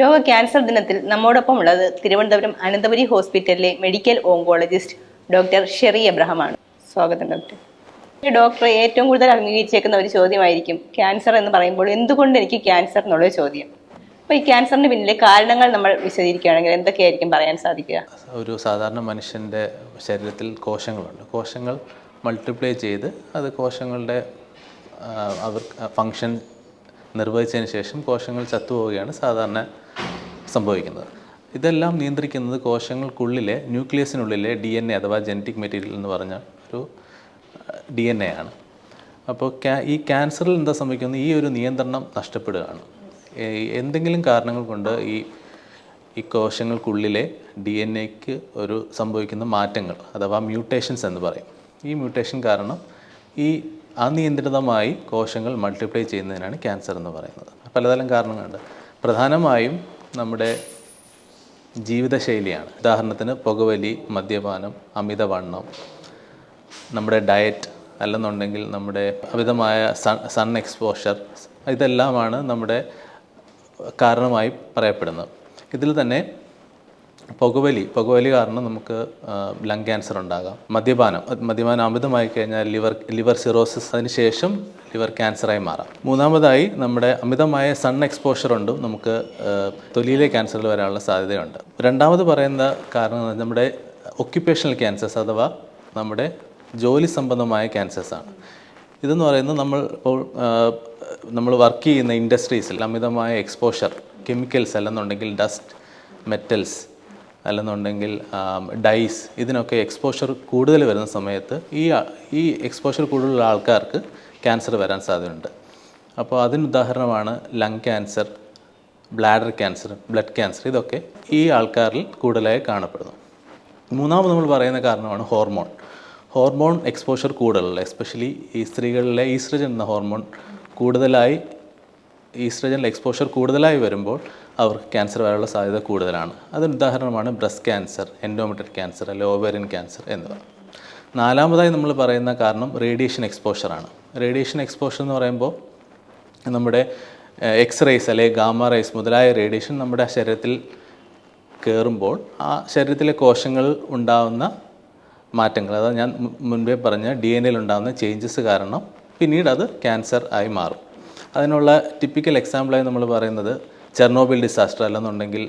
ലോക ക്യാൻസർ ദിനത്തിൽ നമ്മോടൊപ്പം ഉള്ളത് തിരുവനന്തപുരം അനന്തപുരി ഹോസ്പിറ്റലിലെ മെഡിക്കൽ ഓങ്കോളജിസ്റ്റ് ഡോക്ടർ ഷെറി എബ്രഹാമാണ്. സ്വാഗതം ഡോക്ടർ. ഡോക്ടർ ഏറ്റവും കൂടുതൽ അംഗീകരിച്ചേക്കുന്ന ഒരു ചോദ്യമായിരിക്കും ക്യാൻസർ എന്ന് പറയുമ്പോൾ എന്തുകൊണ്ട് എനിക്ക് ക്യാൻസർ എന്നുള്ള ചോദ്യം. അപ്പോൾ ഈ ക്യാൻസറിന് പിന്നിലെ കാരണങ്ങൾ നമ്മൾ വിശദീകരിക്കുകയാണെങ്കിൽ എന്തൊക്കെയായിരിക്കും പറയാൻ സാധിക്കുക? ഒരു സാധാരണ മനുഷ്യന്റെ ശരീരത്തിൽ കോശങ്ങളുണ്ട്. കോശങ്ങൾ മൾട്ടിപ്ലൈ ചെയ്ത് അത് കോശങ്ങളുടെ അവർ ഫങ്ഷൻ നിർവഹിച്ചതിന് ശേഷം കോശങ്ങൾ ചത്തുപോവുകയാണ് സാധാരണ സംഭവിക്കുന്നത്. ഇതെല്ലാം നിയന്ത്രിക്കുന്നത് കോശങ്ങൾക്കുള്ളിലെ ന്യൂക്ലിയസിനുള്ളിലെ ഡി എൻ എ അഥവാ ജനറ്റിക് മെറ്റീരിയൽ എന്ന് പറഞ്ഞ ഒരു ഡി എൻ എ ആണ് അപ്പോൾ ഈ ക്യാൻസറിൽ എന്താ സംഭവിക്കുന്നത്? ഈ ഒരു നിയന്ത്രണം നഷ്ടപ്പെടുകയാണ്. എന്തെങ്കിലും കാരണങ്ങൾ കൊണ്ട് ഈ ഈ കോശങ്ങൾക്കുള്ളിലെ ഡി എൻ എക്ക് ഒരു സംഭവിക്കുന്ന മാറ്റങ്ങൾ അഥവാ മ്യൂട്ടേഷൻസ് എന്ന് പറയും. ഈ മ്യൂട്ടേഷൻ കാരണം ഈ അനിയന്ത്രിതമായി കോശങ്ങൾ മൾട്ടിപ്ലൈ ചെയ്യുന്നതിനാണ് ക്യാൻസർ എന്ന് പറയുന്നത്. പലതരം കാരണങ്ങളുണ്ട്. പ്രധാനമായും നമ്മുടെ ജീവിതശൈലിയാണ്. ഉദാഹരണത്തിന് പുകവലി മദ്യപാനം അമിതവണ്ണം നമ്മുടെ ഡയറ്റ് അല്ലെന്നുണ്ടെങ്കിൽ നമ്മുടെ അമിതമായ സൺ സൺ എക്സ്പോഷർ ഇതെല്ലാമാണ് നമ്മുടെ കാരണമായി പറയപ്പെടുന്നത്. ഇതിൽ തന്നെ പുകവലി പുകവലി കാരണം നമുക്ക് ലങ് ക്യാൻസർ ഉണ്ടാകാം. മദ്യപാനം മദ്യപാനം അമിതമായി കഴിഞ്ഞാൽ ലിവർ ലിവർ സിറോസിസ് അതിന് ശേഷം ലിവർ ക്യാൻസറായി മാറാം. മൂന്നാമതായി നമ്മുടെ അമിതമായ സൺ എക്സ്പോഷർ ഉണ്ടും നമുക്ക് തൊലിയിലെ ക്യാൻസറിൽ വരാനുള്ള സാധ്യതയുണ്ട്. രണ്ടാമത് പറയുന്ന കാരണം നമ്മുടെ ഒക്യുപ്പേഷണൽ ക്യാൻസേഴ്സ് അഥവാ നമ്മുടെ ജോലി സംബന്ധമായ ക്യാൻസേഴ്സാണ് ഇതെന്ന് പറയുന്നത് നമ്മൾ ഇപ്പോൾ നമ്മൾ വർക്ക് ചെയ്യുന്ന ഇൻഡസ്ട്രീസിൽ അമിതമായ എക്സ്പോഷർ കെമിക്കൽസ് അല്ലെന്നുണ്ടെങ്കിൽ ഡസ്റ്റ് മെറ്റൽസ് അല്ലെന്നുണ്ടെങ്കിൽ ഡൈസ് ഇതിനൊക്കെ എക്സ്പോഷർ കൂടുതൽ വരുന്ന സമയത്ത് ഈ ഈ എക്സ്പോഷർ കൂടുതലുള്ള ആൾക്കാർക്ക് ക്യാൻസർ വരാൻ സാധ്യതയുണ്ട്. അപ്പോൾ അതിന് ഉദാഹരണമാണ് lung cancer bladder cancer blood cancer ഇതൊക്കെ ഈ ആൾക്കാരിൽ കൂടുതലായി കാണപ്പെടുന്നു. മൂന്നാമത് നമ്മൾ പറയുന്ന കാരണമാണ് ഹോർമോൺ ഹോർമോൺ എക്സ്പോഷർ കൂടുതലുള്ള എസ്പെഷ്യലി ഈ സ്ത്രീകളിലെ ഈസ്ട്രജൻ എന്ന ഹോർമോൺ കൂടുതലായി ഈസ്ട്രജൻ എക്സ്പോഷർ കൂടുതലായി വരുമ്പോൾ അവർക്ക് ക്യാൻസർ വരാനുള്ള സാധ്യത കൂടുതലാണ്. അതിന് ഉദാഹരണമാണ് ബ്രസ്റ്റ് ക്യാൻസർ എൻഡോമെട്രിക് ക്യാൻസർ അല്ലെങ്കിൽ ഓവേറിയൻ ക്യാൻസർ എന്നിവ. നാലാമതായി നമ്മൾ പറയുന്ന കാരണം റേഡിയേഷൻ എക്സ്പോഷറാണ് റേഡിയേഷൻ എക്സ്പോഷർ എന്ന് പറയുമ്പോൾ നമ്മുടെ എക്സ് റേസ് അല്ലെങ്കിൽ ഗാമ റേസ് മുതലായ റേഡിയേഷൻ നമ്മുടെ ശരീരത്തിൽ കയറുമ്പോൾ ആ ശരീരത്തിലെ കോശങ്ങൾ ഉണ്ടാകുന്ന മാറ്റങ്ങൾ അതായത് ഞാൻ മുൻപേ പറഞ്ഞ ഡി എൻ എയിൽ ഉണ്ടാകുന്ന ചേഞ്ചസ് കാരണം പിന്നീട് അത് ക്യാൻസർ ആയി മാറും. അതിനുള്ള ടിപ്പിക്കൽ എക്സാമ്പിളായി നമ്മൾ പറയുന്നത് ചെർണോബിൽ ഡിസാസ്റ്റർ അല്ലെന്നുണ്ടെങ്കിൽ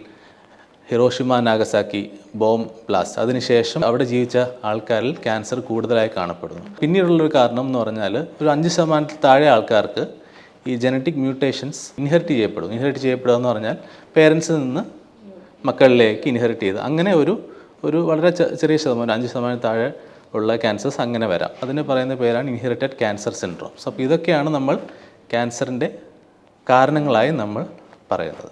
ഹിറോഷിമ നാഗസാക്കി ബോം ബ്ലാസ്റ്റ് അതിനുശേഷം അവിടെ ജീവിച്ച ആൾക്കാരിൽ ക്യാൻസർ കൂടുതലായി കാണപ്പെടുന്നു. പിന്നീടുള്ളൊരു കാരണം എന്ന് പറഞ്ഞാൽ ഒരു അഞ്ച് ശതമാനത്തിൽ താഴെ ആൾക്കാർക്ക് ഈ ജനറ്റിക് മ്യൂട്ടേഷൻസ് ഇൻഹെറിറ്റ് ചെയ്യപ്പെടും. ഇൻഹെറിറ്റ് ചെയ്യപ്പെടുക എന്ന് പറഞ്ഞാൽ പേരൻസിൽ നിന്ന് മക്കളിലേക്ക് ഇൻഹെറിറ്റ് ചെയ്ത് അങ്ങനെ ഒരു ഒരു വളരെ ചെറിയ ശതമാനം അഞ്ച് ശതമാനം താഴെ ഉള്ള ക്യാൻസേഴ്സ് അങ്ങനെ വരാം. അതിന് പറയുന്ന പേരാണ് ഇൻഹെറിറ്റഡ് ക്യാൻസർ സിൻഡ്രോംസ് അപ്പോൾ ഇതൊക്കെയാണ് നമ്മൾ ക്യാൻസറിന്റെ കാരണങ്ങളായി നമ്മൾ പറയുന്നത്.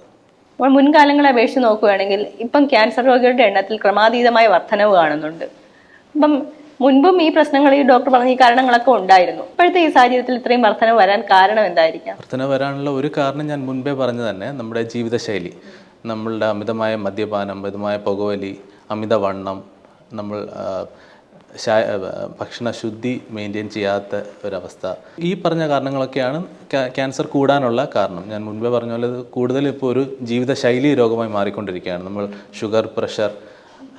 അപ്പോൾ മുൻകാലങ്ങളെ അപേക്ഷിച്ച് നോക്കുകയാണെങ്കിൽ ഇപ്പം ക്യാൻസർ രോഗികളുടെ എണ്ണത്തിൽ ക്രമാതീതമായ വർധനവ് കാണുന്നുണ്ട്. അപ്പം മുൻപും ഈ പ്രശ്നങ്ങൾ ഈ ഡോക്ടർ പറഞ്ഞ ഈ കാരണങ്ങളൊക്കെ ഉണ്ടായിരുന്നു. ഇപ്പോഴത്തെ ഈ സാഹചര്യത്തിൽ ഇത്രയും വർധനവ് വരാൻ കാരണം എന്തായിരിക്കാം? വർധന വരാനുള്ള ഒരു കാരണം ഞാൻ മുൻപേ പറഞ്ഞു തന്നെ നമ്മുടെ ജീവിതശൈലി. നമ്മളുടെ അമിതമായ മദ്യപാനം അമിതമായ പുകവലി അമിതവണ്ണം നമ്മൾ ഭക്ഷണശുദ്ധി മെയിന്റെയിൻ ചെയ്യാത്ത ഒരവസ്ഥ. ഈ പറഞ്ഞ കാരണങ്ങളൊക്കെയാണ് ക്യാ- ക്യാൻസർ കൂടാനുള്ള കാരണം. ഞാൻ മുൻപേ പറഞ്ഞ പോലെ കൂടുതൽ ഇപ്പോൾ ഒരു ജീവിതശൈലി രോഗമായി മാറിക്കൊണ്ടിരിക്കുകയാണ്. നമ്മൾ ഷുഗർ പ്രഷർ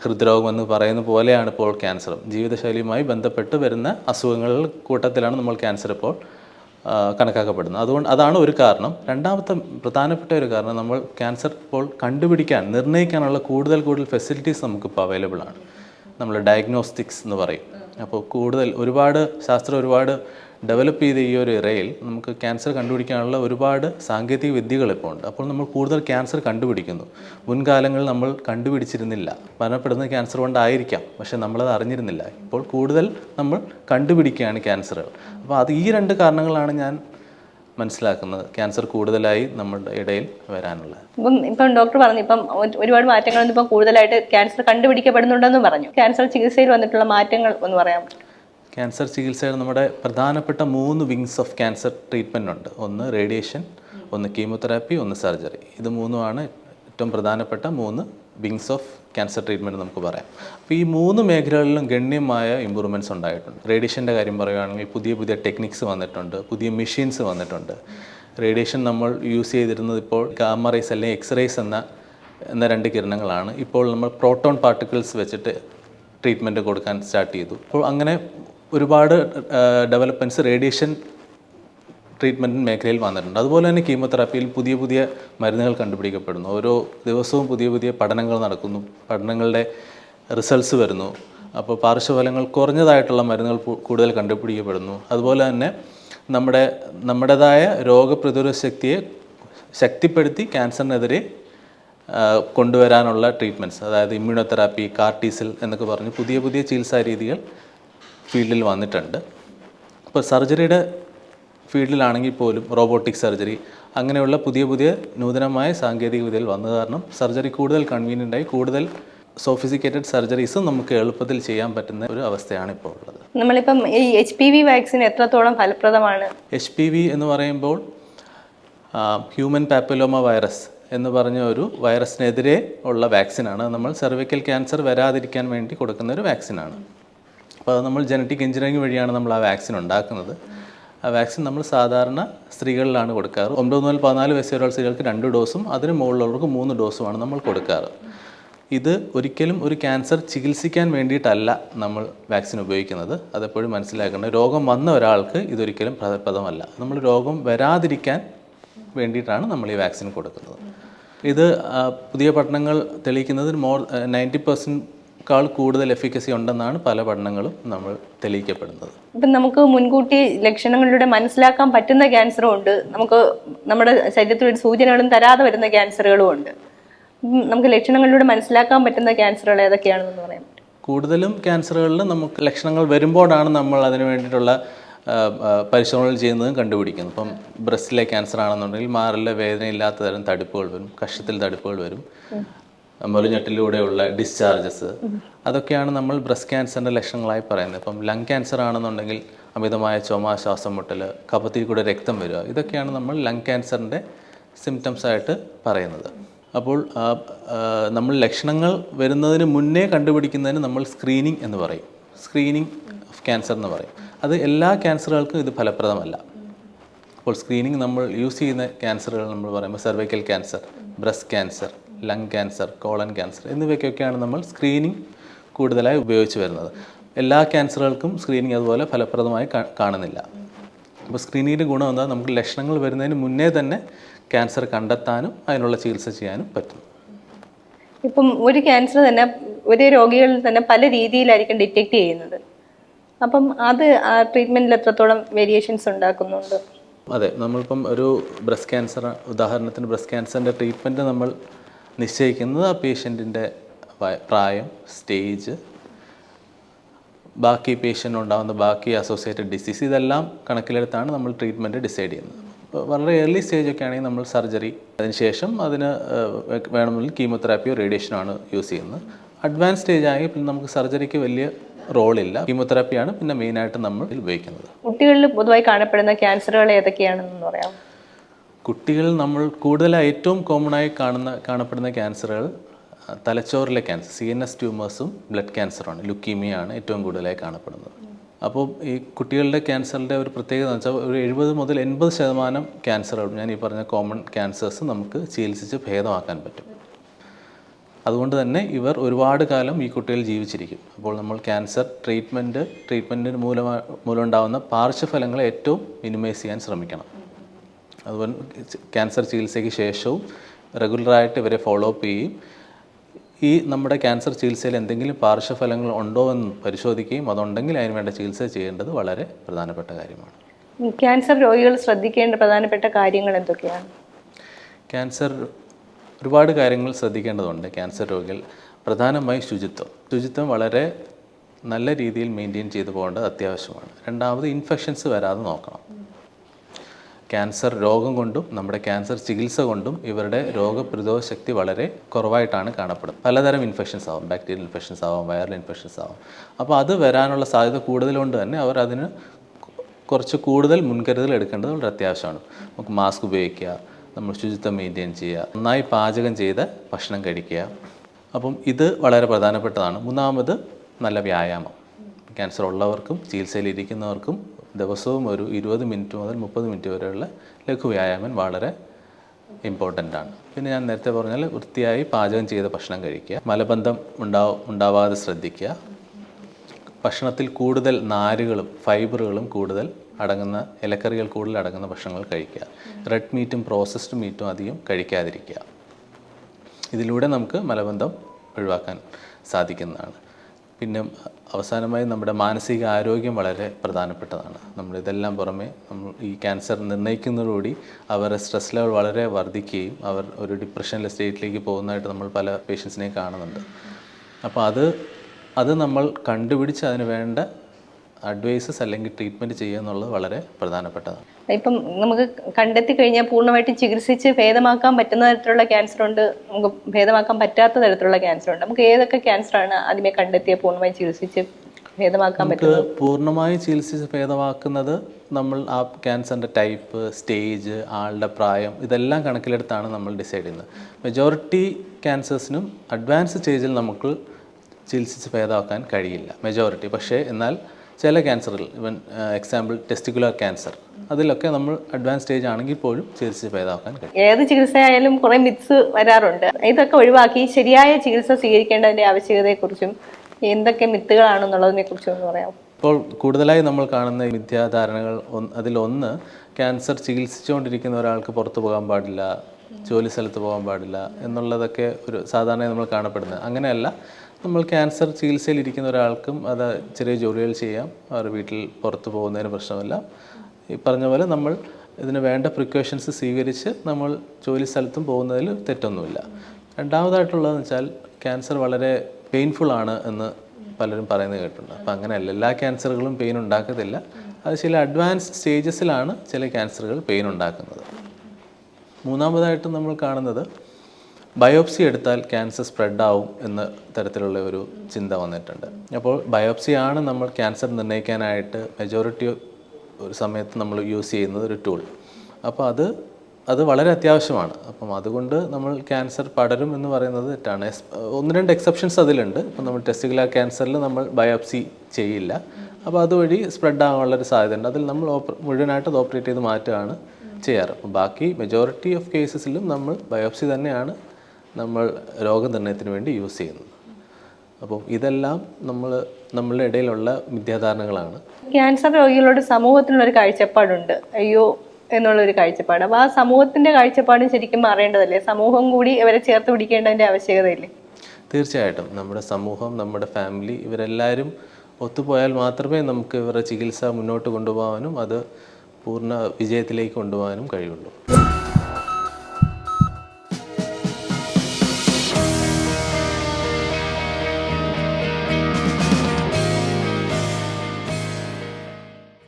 ഹൃദ്രോഗം എന്ന് പറയുന്ന പോലെയാണ് ഇപ്പോൾ ക്യാൻസറും ജീവിതശൈലിയുമായി ബന്ധപ്പെട്ട് വരുന്ന അസുഖങ്ങളുടെ കൂട്ടത്തിലാണ് നമ്മൾ ക്യാൻസർ ഇപ്പോൾ കണക്കാക്കപ്പെടുന്നത്. അതുകൊണ്ട് അതാണ് ഒരു കാരണം. രണ്ടാമത്തെ പ്രധാനപ്പെട്ട ഒരു കാരണം നമ്മൾ ക്യാൻസർ ഇപ്പോൾ കണ്ടുപിടിക്കാൻ നിർണയിക്കാനുള്ള കൂടുതൽ കൂടുതൽ ഫെസിലിറ്റീസ് നമുക്കിപ്പോൾ അവൈലബിൾ ആണ്. നമ്മൾ ഡയഗ്നോസ്റ്റിക്സ് എന്ന് പറയും. അപ്പോൾ കൂടുതൽ ഒരുപാട് ശാസ്ത്രം ഒരുപാട് ഡെവലപ്പ് ചെയ്ത ഈ ഒരു ഇറയിൽ നമുക്ക് ക്യാൻസർ കണ്ടുപിടിക്കാനുള്ള ഒരുപാട് സാങ്കേതിക വിദ്യകൾ ഇപ്പോൾ ഉണ്ട്. അപ്പോൾ നമ്മൾ കൂടുതൽ ക്യാൻസർ കണ്ടുപിടിക്കുന്നു. മുൻകാലങ്ങളിൽ നമ്മൾ കണ്ടുപിടിച്ചിരുന്നില്ല. മരണപ്പെടുന്നത് ക്യാൻസർ കൊണ്ടായിരിക്കാം. പക്ഷേ നമ്മളത് അറിഞ്ഞിരുന്നില്ല. ഇപ്പോൾ കൂടുതൽ നമ്മൾ കണ്ടുപിടിക്കുകയാണ് ക്യാൻസറുകൾ അപ്പോൾ അത് ഈ രണ്ട് കാരണങ്ങളാണ് ഞാൻ മനസ്സിലാക്കുന്നത് ക്യാൻസർ കൂടുതലായി നമ്മുടെ ഇടയിൽ വരാനുള്ള ഇപ്പം ഇപ്പം ഡോക്ടർ പറഞ്ഞു ഇപ്പം ഒരു- ഒരുപാട് മാറ്റങ്ങൾ ഇപ്പം കൂടുതലായിട്ട് ക്യാൻസർ കണ്ടുപിടിക്കപ്പെടുന്നുണ്ടെന്ന് പറഞ്ഞു. ക്യാൻസർ ചികിത്സയിൽ വന്നിട്ടുള്ള മാറ്റങ്ങൾ ഒന്ന് പറയാം ക്യാൻസർ ചികിത്സയിൽ നമ്മുടെ പ്രധാനപ്പെട്ട മൂന്ന് വിങ്സ് ഓഫ് ക്യാൻസർ ട്രീറ്റ്മെന്റ് ഉണ്ട്. ഒന്ന് റേഡിയേഷൻ ഒന്ന് കീമോതെറാപ്പി ഒന്ന് സർജറി. ഇത് മൂന്നുമാണ് ഏറ്റവും പ്രധാനപ്പെട്ട മൂന്ന് വിങ്സ് ഓഫ് ക്യാൻസർ ട്രീറ്റ്മെന്റ് നമുക്ക് പറയാം. അപ്പോൾ ഈ മൂന്ന് മേഖലകളിലും ഗണ്യമായ ഇമ്പ്രൂവ്മെന്റ്സ് ഉണ്ടായിട്ടുണ്ട്. റേഡിയേഷന്റെ കാര്യം പറയുകയാണെങ്കിൽ പുതിയ പുതിയ ടെക്നിക്സ് വന്നിട്ടുണ്ട് പുതിയ മെഷീൻസ് വന്നിട്ടുണ്ട്. റേഡിയേഷൻ നമ്മൾ യൂസ് ചെയ്തിരുന്നത് ഇപ്പോൾ ഗാമ റേസ് അല്ലെങ്കിൽ എക്സ്റേസ് എന്ന എന്ന രണ്ട് കിരണങ്ങളാണ്. ഇപ്പോൾ നമ്മൾ പ്രോട്ടോൺ പാർട്ടിക്കിൾസ് വെച്ചിട്ട് ട്രീറ്റ്മെന്റ് കൊടുക്കാൻ സ്റ്റാർട്ട് ചെയ്തു. അപ്പോൾ അങ്ങനെ ഒരുപാട് ഡെവലപ്മെന്റ്സ് റേഡിയേഷൻ ട്രീറ്റ്മെന്റ് മേഖലയിൽ വന്നിട്ടുണ്ട്. അതുപോലെ തന്നെ കീമോതെറാപ്പിയിൽ പുതിയ പുതിയ മരുന്നുകൾ കണ്ടുപിടിക്കപ്പെടുന്നു. ഓരോ ദിവസവും പുതിയ പുതിയ പഠനങ്ങൾ നടക്കുന്നു. പഠനങ്ങളുടെ റിസൾട്ട്സ് വരുന്നു. അപ്പോൾ പാർശ്വഫലങ്ങൾ കുറഞ്ഞതായിട്ടുള്ള മരുന്നുകൾ കൂടുതൽ കണ്ടുപിടിക്കപ്പെടുന്നു. അതുപോലെ തന്നെ നമ്മുടെ നമ്മുടേതായ രോഗപ്രതിരോധ ശക്തിയെ ശക്തിപ്പെടുത്തി ക്യാൻസറിനെതിരെ കൊണ്ടുവരാനുള്ള ട്രീറ്റ്മെന്റ്സ് അതായത് ഇമ്മ്യൂണോതെറാപ്പി കാർട്ടീസിൽ എന്നൊക്കെ പറഞ്ഞ് പുതിയ പുതിയ ചികിത്സാ രീതികൾ ഫീൽഡിൽ വന്നിട്ടുണ്ട്. അപ്പോൾ സർജറിയുടെ ഫീൽഡിലാണെങ്കിൽ പോലും റോബോട്ടിക് സർജറി അങ്ങനെയുള്ള പുതിയ പുതിയ നൂതനമായ സാങ്കേതിക വിദ്യകൾ വന്നത് കാരണം സർജറി കൂടുതൽ കൺവീനിയന്റ് ആയി കൂടുതൽ സോഫിസിക്കേറ്റഡ് സർജറീസ് നമുക്ക് എളുപ്പത്തിൽ ചെയ്യാൻ പറ്റുന്ന ഒരു അവസ്ഥയാണ് ഇപ്പോൾ ഉള്ളത്. നമ്മളിപ്പം ഈ എച്ച് പി വി വാക്സിൻ എത്രത്തോളം ഫലപ്രദമാണ്? എച്ച് പി വി എന്ന് പറയുമ്പോൾ ഹ്യൂമൻ പാപ്പലോമ വൈറസ് എന്ന് പറഞ്ഞ ഒരു വൈറസിനെതിരെ ഉള്ള വാക്സിനാണ് നമ്മൾ സെർവിക്കൽ ക്യാൻസർ വരാതിരിക്കാൻ വേണ്ടി കൊടുക്കുന്ന ഒരു വാക്സിനാണ് അപ്പോൾ അത് നമ്മൾ ജനറ്റിക് എഞ്ചിനീയറിംഗ് വഴിയാണ് നമ്മൾ ആ വാക്സിൻ ഉണ്ടാക്കുന്നത്. വാക്സിൻ നമ്മൾ സാധാരണ സ്ത്രീകളിലാണ് കൊടുക്കാറ്. ഒമ്പത് മുതൽ പതിനാല് വയസ്സ് വരെയുള്ള സ്ത്രീകൾക്ക് രണ്ട് ഡോസും അതിന് മുകളിലുള്ളവർക്ക് മൂന്ന് ഡോസുമാണ് നമ്മൾ കൊടുക്കാറ്. ഇത് ഒരിക്കലും ഒരു ക്യാൻസർ ചികിത്സിക്കാൻ വേണ്ടിയിട്ടല്ല നമ്മൾ വാക്സിൻ ഉപയോഗിക്കുന്നത്. അതെപ്പോഴും മനസ്സിലാക്കേണ്ടത് രോഗം വന്ന ഒരാൾക്ക് ഇതൊരിക്കലും ഫലപ്രദമല്ല. നമ്മൾ രോഗം വരാതിരിക്കാൻ വേണ്ടിയിട്ടാണ് നമ്മൾ ഈ വാക്സിൻ കൊടുക്കുന്നത്. ഇത് പുതിയ പഠനങ്ങൾ തെളിയിക്കുന്നത് മോർ നയന്റി പെർസെന്റേക്കാൾ കൂടുതൽ എഫിക്കസി ഉണ്ടെന്നാണ് പല പഠനങ്ങളും നമ്മൾ തെളിയിക്കപ്പെടുന്നത്. ഇപ്പം നമുക്ക് മുൻകൂട്ടി ലക്ഷണങ്ങളിലൂടെ മനസ്സിലാക്കാൻ പറ്റുന്ന ക്യാൻസറും ഉണ്ട്. നമുക്ക് നമ്മുടെ ശരീരത്തിൽ ഒരു സൂചനകളും തരാതെ വരുന്ന ക്യാൻസറുകളും ഉണ്ട്. നമുക്ക് ലക്ഷണങ്ങളിലൂടെ മനസ്സിലാക്കാൻ പറ്റുന്ന ക്യാൻസറുകൾ ഏതൊക്കെയാണെന്ന് പറയാം കൂടുതലും ക്യാൻസറുകളിൽ നമുക്ക് ലക്ഷണങ്ങൾ വരുമ്പോഴാണ് നമ്മൾ അതിന് വേണ്ടിയിട്ടുള്ള പരിശോധനകൾ ചെയ്യുന്നതും കണ്ടുപിടിക്കുന്നത്. ഇപ്പം ബ്രസ്റ്റിലെ ക്യാൻസർ ആണെന്നുണ്ടെങ്കിൽ മാറിലെ വേദനയില്ലാത്ത തരം തടിപ്പുകൾ വരും കഷത്തിൽ തടിപ്പുകൾ വരും. മുലഞ്ഞെട്ടിലൂടെയുള്ള ഡിസ്ചാർജസ് അതൊക്കെയാണ് നമ്മൾ ബ്രസ്റ്റ് ക്യാൻസറിന്റെ ലക്ഷണങ്ങളായി പറയുന്നത്. ഇപ്പം ലങ് ക്യാൻസർ ആണെന്നുണ്ടെങ്കിൽ അമിതമായ ചുമ ശ്വാസം മുട്ടൽ കഫത്തിൽ കൂടെ രക്തം വരിക ഇതൊക്കെയാണ് നമ്മൾ ലങ് ക്യാൻസറിന്റെ സിംറ്റംസ് ആയിട്ട് പറയുന്നത്. അപ്പോൾ നമ്മൾ ലക്ഷണങ്ങൾ വരുന്നതിന് മുന്നേ കണ്ടുപിടിക്കുന്നതിന് നമ്മൾ സ്ക്രീനിങ് എന്ന് പറയും. സ്ക്രീനിങ് ഓഫ് ക്യാൻസർ എന്ന് പറയും. അത് എല്ലാ ക്യാൻസറുകൾക്കും ഇത് ഫലപ്രദമല്ല. അപ്പോൾ സ്ക്രീനിങ് നമ്മൾ യൂസ് ചെയ്യുന്ന ക്യാൻസറുകൾ നമ്മൾ പറയുമ്പോൾ cervical cancer breast cancer lung cancer colon cancer എന്നിവയ്ക്കൊക്കെയാണ് നമ്മൾ സ്ക്രീനിങ് കൂടുതലായി ഉപയോഗിച്ച് വരുന്നത്. എല്ലാ ക്യാൻസറുകൾക്കും സ്ക്രീനിങ് അതുപോലെ ഫലപ്രദമായി കാണുന്നില്ല. അപ്പോൾ സ്ക്രീനിങ്ങിന്റെ ഗുണം എന്താ? നമുക്ക് ലക്ഷണങ്ങൾ വരുന്നതിന് മുന്നേ തന്നെ ക്യാൻസർ കണ്ടെത്താനും അതിനുള്ള ചികിത്സ ചെയ്യാനും പറ്റും. ഇപ്പം ഒരു ക്യാൻസർ തന്നെ ഒരേ രോഗികളിൽ തന്നെ പല രീതിയിലായിരിക്കും ഡിറ്റക്ട് ചെയ്യുന്നത്. അപ്പം അത് ആ ട്രീറ്റ്മെന്റിൽ എത്രത്തോളം വേരിയേഷൻസ് ഉണ്ടാക്കുന്നുണ്ട്? അതെ നമ്മളിപ്പം ഒരു ബ്രസ്റ്റ് ക്യാൻസർ ഉദാഹരണത്തിന് ബ്രസ്റ്റ് ക്യാൻസറിന്റെ ട്രീറ്റ്മെന്റ് നമ്മൾ നിശ്ചയിക്കുന്നത് ആ പേഷ്യന്റിന്റെ പ്രായം സ്റ്റേജ് ബാക്കി പേഷ്യന്റ് ഉണ്ടാകുന്ന ബാക്കി അസോസിയേറ്റഡ് ഡിസീസ് ഇതെല്ലാം കണക്കിലെടുത്താണ് നമ്മൾ ട്രീറ്റ്മെന്റ് ഡിസൈഡ് ചെയ്യുന്നത്. വളരെ ഏർലി സ്റ്റേജ് ഒക്കെ ആണെങ്കിൽ നമ്മൾ സർജറി അതിനുശേഷം അതിന് വേണമെങ്കിൽ കീമോതെറാപ്പിയോ റേഡിയേഷനോ ആണ് യൂസ് ചെയ്യുന്നത്. അഡ്വാൻസ് സ്റ്റേജ് ആയി പിന്നെ നമുക്ക് സർജറിക്ക് വലിയ റോളില്ല കീമോതെറാപ്പിയാണ് പിന്നെ മെയിനായിട്ട് നമ്മൾ ഉപയോഗിക്കുന്നത്. കുട്ടികളിൽ പൊതുവായി കാണപ്പെടുന്ന ക്യാൻസറുകൾ ഏതൊക്കെയാണെന്ന് പറയാം കുട്ടികളിൽ നമ്മൾ കൂടുതലായി ഏറ്റവും കോമണായി കാണുന്ന കാണപ്പെടുന്ന ക്യാൻസറുകൾ തലച്ചോറിലെ ക്യാൻസർ സി എൻ എസ് ട്യൂമേഴ്സും ബ്ലഡ് ക്യാൻസറാണ് ലുക്കീമിയാണ് ഏറ്റവും കൂടുതലായി കാണപ്പെടുന്നത്. അപ്പോൾ ഈ കുട്ടികളുടെ ക്യാൻസറിന്റെ ഒരു പ്രത്യേകത എന്ന് വെച്ചാൽ ഒരു എഴുപത് മുതൽ എൺപത് ശതമാനം ക്യാൻസറുകളും ഞാൻ ഈ പറഞ്ഞ കോമൺ ക്യാൻസേഴ്സ് നമുക്ക് ചികിത്സിച്ച് ഭേദമാക്കാൻ പറ്റും. അതുകൊണ്ട് തന്നെ ഇവർ ഒരുപാട് കാലം ഈ കുട്ടികൾ ജീവിച്ചിരിക്കും. അപ്പോൾ നമ്മൾ ക്യാൻസർ ട്രീറ്റ്മെന്റ് ട്രീറ്റ്മെന്റിന് മൂലം മൂലമുണ്ടാകുന്ന പാർശ്വഫലങ്ങളെ ഏറ്റവും മിനിമൈസ് ചെയ്യാൻ ശ്രമിക്കണം. അതുപോലെ ക്യാൻസർ ചികിത്സയ്ക്ക് ശേഷവും റെഗുലറായിട്ട് ഇവരെ ഫോളോ അപ്പ് ചെയ്യും. ഈ നമ്മുടെ ക്യാൻസർ ചികിത്സയിൽ എന്തെങ്കിലും പാർശ്വഫലങ്ങൾ ഉണ്ടോ എന്ന് പരിശോധിക്കുകയും അതുണ്ടെങ്കിൽ അതിന് വേണ്ട ചികിത്സ ചെയ്യേണ്ടത് വളരെ പ്രധാനപ്പെട്ട കാര്യമാണ്. ക്യാൻസർ രോഗികൾ ശ്രദ്ധിക്കേണ്ട പ്രധാനപ്പെട്ട കാര്യങ്ങൾ എന്തൊക്കെയാണ്? ക്യാൻസർ ഒരുപാട് കാര്യങ്ങൾ ശ്രദ്ധിക്കേണ്ടതുണ്ട് ക്യാൻസർ രോഗികൾ. പ്രധാനമായി ശുചിത്വം. ശുചിത്വം വളരെ നല്ല രീതിയിൽ മെയിന്റെയിൻ ചെയ്തു പോകേണ്ടത് അത്യാവശ്യമാണ്. രണ്ടാമത് ഇൻഫെക്ഷൻസ് വരാതെ നോക്കണം. ക്യാൻസർ രോഗം കൊണ്ടും നമ്മുടെ ക്യാൻസർ ചികിത്സ കൊണ്ടും ഇവരുടെ രോഗപ്രതിരോധ ശക്തി വളരെ കുറവായിട്ടാണ് കാണപ്പെടുന്നത്. പലതരം ഇൻഫെക്ഷൻസ് ആവും ബാക്ടീരിയൽ ഇൻഫെക്ഷൻസ് ആവും വൈറൽ ഇൻഫെക്ഷൻസ് ആവും. അപ്പോൾ അത് വരാനുള്ള സാധ്യത കൂടുതലുകൊണ്ട് തന്നെ അവർ അതിന് കുറച്ച് കൂടുതൽ മുൻകരുതൽ എടുക്കേണ്ടത് വളരെ അത്യാവശ്യമാണ്. നമുക്ക് മാസ്ക് ഉപയോഗിക്കുക നമ്മൾ ശുചിത്വം മെയിന്റെയിൻ ചെയ്യുക നന്നായി പാചകം ചെയ്ത് ഭക്ഷണം കഴിക്കുക. അപ്പം ഇത് വളരെ പ്രധാനപ്പെട്ടതാണ്. മൂന്നാമത് നല്ല വ്യായാമം. ക്യാൻസർ ഉള്ളവർക്കും ചികിത്സയിലിരിക്കുന്നവർക്കും ദിവസവും ഒരു ഇരുപത് മിനിറ്റ് മുതൽ മുപ്പത് മിനിറ്റ് വരെയുള്ള ലഘു വ്യായാമം വളരെ ഇമ്പോർട്ടന്റ് ആണ്. പിന്നെ ഞാൻ നേരത്തെ പറഞ്ഞാൽ വൃത്തിയായി പാചകം ചെയ്ത ഭക്ഷണം കഴിക്കുക. മലബന്ധം ഉണ്ടാ ഉണ്ടാവാതെ ശ്രദ്ധിക്കുക. ഭക്ഷണത്തിൽ കൂടുതൽ നാരുകളും ഫൈബറുകളും കൂടുതൽ അടങ്ങുന്ന ഇലക്കറികൾ കൂടുതൽ അടങ്ങുന്ന ഭക്ഷണങ്ങൾ കഴിക്കുക. റെഡ് മീറ്റും പ്രോസസ്ഡ് മീറ്റും അധികം കഴിക്കാതിരിക്കുക. ഇതിലൂടെ നമുക്ക് മലബന്ധം ഒഴിവാക്കാൻ സാധിക്കുന്നതാണ്. പിന്നെ അവസാനമായി നമ്മുടെ മാനസിക ആരോഗ്യം വളരെ പ്രധാനപ്പെട്ടതാണ്. നമ്മൾ ഇതെല്ലാം പുറമെ നമ്മൾ ഈ ക്യാൻസർ നിർണയിക്കുന്നതോടുകൂടി അവരുടെ സ്ട്രെസ് ലെവൽ വളരെ വർദ്ധിക്കുകയും അവർ ഒരു ഡിപ്രഷനിലെ സ്റ്റേറ്റിലേക്ക് പോകുന്നതായിട്ട് നമ്മൾ പല പേഷ്യൻസിനെയും കാണുന്നുണ്ട്. അപ്പോൾ അത് അത് നമ്മൾ കണ്ടുപിടിച്ച് അതിന് വേണ്ട അഡ്വൈസസ് അല്ലെങ്കിൽ ട്രീറ്റ്മെന്റ് ചെയ്യുക എന്നുള്ളത് വളരെ പ്രധാനപ്പെട്ടതാണ്. ഇപ്പം നമുക്ക് കണ്ടെത്തി കഴിഞ്ഞാൽ പൂർണമായിട്ടും ചികിത്സിച്ച് ഭേദമാക്കാൻ പറ്റുന്ന തരത്തിലുള്ള ക്യാൻസർ ഉണ്ട്. നമുക്ക് ഭേദമാക്കാൻ പറ്റാത്ത തരത്തിലുള്ള ക്യാൻസർ ഉണ്ട്. നമുക്ക് ഏതൊക്കെ ക്യാൻസറാണ് ആദ്യമേ കണ്ടെത്തിയ പൂർണമായി ചികിത്സിച്ച് ഭേദമാക്കാൻ പറ്റുന്നത്? പൂർണമായി ചികിത്സിച്ച് ഭേദമാക്കുന്നത് നമ്മൾ ആ ക്യാൻസറിന്റെ ടൈപ്പ് സ്റ്റേജ് ആളുടെ പ്രായം ഇതെല്ലാം കണക്കിലെടുത്താണ് നമ്മൾ ഡിസൈഡ് ചെയ്യുന്നത്. മെജോറിറ്റി ക്യാൻസേഴ്സിനും അഡ്വാൻസ് സ്റ്റേജിൽ നമുക്ക് ചികിത്സിച്ച് ഭേദമാക്കാൻ കഴിയില്ല. മെജോറിറ്റി പക്ഷേ എന്നാൽ ചില ക്യാൻസറിൽ ഇവൻ എക്സാമ്പിൾ ടെസ്റ്റിക്കുലർ ക്യാൻസർ അതിലൊക്കെ നമ്മൾ അഡ്വാൻസ് സ്റ്റേജ് ആണെങ്കിൽ പോലും ചികിത്സ ഭേദമാക്കാൻ കഴിയും. ഏത് ചികിത്സയായാലും കുറെ മിത്സ് വരാറുണ്ട്. ഇതൊക്കെ ഒഴിവാക്കി ശരിയായ ചികിത്സ സ്വീകരിക്കേണ്ടതിന്റെ ആവശ്യകതയെക്കുറിച്ചും എന്തൊക്കെ മിത്തുകളാണെന്നുള്ളതിനെ കുറിച്ചും ഒന്ന് പറയാം ഇപ്പോൾ കൂടുതലായി നമ്മൾ കാണുന്ന മിഥ്യാധാരണകൾ അതിലൊന്ന് ക്യാൻസർ ചികിത്സിച്ചുകൊണ്ടിരിക്കുന്ന ഒരാൾക്ക് പുറത്തു പോകാൻ പാടില്ല ജോലി സ്ഥലത്ത് പോകാൻ പാടില്ല എന്നുള്ളതൊക്കെ ഒരു സാധാരണ നമ്മൾ കാണപ്പെടുന്നത്. അങ്ങനെയല്ല നമ്മൾ ക്യാൻസർ ചികിത്സയിലിരിക്കുന്ന ഒരാൾക്കും അത് ചെറിയ ജോലികൾ ചെയ്യാം. അവർ വീട്ടിൽ പുറത്ത് പോകുന്നതിന് പ്രശ്നമല്ല. ഈ പറഞ്ഞ പോലെ നമ്മൾ ഇതിന് വേണ്ട പ്രിക്കോഷൻസ് സ്വീകരിച്ച് നമ്മൾ ജോലി സ്ഥലത്തും പോകുന്നതിൽ തെറ്റൊന്നുമില്ല. രണ്ടാമതായിട്ടുള്ളതെന്ന് വെച്ചാൽ ക്യാൻസർ വളരെ പെയിൻഫുൾ ആണ് എന്ന് പലരും പറയുന്നത് കേട്ടിട്ടുണ്ട്. അപ്പം അങ്ങനെയല്ല. എല്ലാ ക്യാൻസറുകളും പെയിൻ ഉണ്ടാക്കത്തില്ല. അത് ചില അഡ്വാൻസ് സ്റ്റേജസിലാണ് ചില ക്യാൻസറുകൾ പെയിൻ ഉണ്ടാക്കുന്നത്. മൂന്നാമതായിട്ട് നമ്മൾ കാണുന്നത് ബയോപ്സി എടുത്താൽ ക്യാൻസർ സ്പ്രെഡ് ആവും എന്ന തരത്തിലുള്ള ഒരു ചിന്ത വന്നിട്ടുണ്ട്. അപ്പോൾ ബയോപ്സിയാണ് നമ്മൾ ക്യാൻസർ നിർണയിക്കാനായിട്ട് മെജോറിറ്റി ഒരു സമയത്ത് നമ്മൾ യൂസ് ചെയ്യുന്നത് ഒരു ടൂൾ അപ്പോൾ അത് അത് വളരെ അത്യാവശ്യമാണ്. അപ്പം അതുകൊണ്ട് നമ്മൾ ക്യാൻസർ പടരും എന്ന് പറയുന്നത് തെറ്റാണ്. ഒന്ന് രണ്ട് എക്സെപ്ഷൻസ് അതിലുണ്ട്. ഇപ്പം നമ്മൾ ടെസ്റ്റിക്കുലർ ക്യാൻസറിൽ നമ്മൾ ബയോപ്സി ചെയ്യില്ല. അപ്പോൾ അതുവഴി സ്പ്രെഡ് ആകാനുള്ളൊരു സാധ്യതയുണ്ട്. അതിൽ നമ്മൾ ഓപ്പ മുഴുവനായിട്ട് അത് ഓപ്പറേറ്റ് ചെയ്ത് മാറ്റുകയാണ് ചെയ്യാറ്. ബാക്കി മെജോറിറ്റി ഓഫ് കേസസിലും നമ്മൾ ബയോപ്സി തന്നെയാണ് നമ്മൾ രോഗനിർണയത്തിന് വേണ്ടി യൂസ് ചെയ്യുന്നത് അപ്പം ഇതെല്ലാം നമ്മൾ നമ്മളുടെ ഇടയിലുള്ള മിഥ്യാധാരണകളാണ് ക്യാൻസർ രോഗികളോട് സമൂഹത്തിനുള്ളൊരു കാഴ്ചപ്പാടുണ്ട്. അയ്യോ എന്നുള്ളൊരു കാഴ്ചപ്പാട്. അപ്പോൾ ആ സമൂഹത്തിന്റെ കാഴ്ചപ്പാടും ശരിക്കും മാറേണ്ടതല്ലേ? സമൂഹം കൂടി ഇവരെ ചേർത്ത് പിടിക്കേണ്ടതിന്റെ ആവശ്യകതയില്ലേ? തീർച്ചയായിട്ടും. നമ്മുടെ സമൂഹം നമ്മുടെ ഫാമിലി ഇവരെല്ലാവരും ഒത്തുപോയാൽ മാത്രമേ നമുക്ക് ഇവരുടെ ചികിത്സ മുന്നോട്ട് കൊണ്ടുപോകാനും അത് പൂർണ വിജയത്തിലേക്ക് കൊണ്ടുപോകാനും കഴിയുള്ളൂ.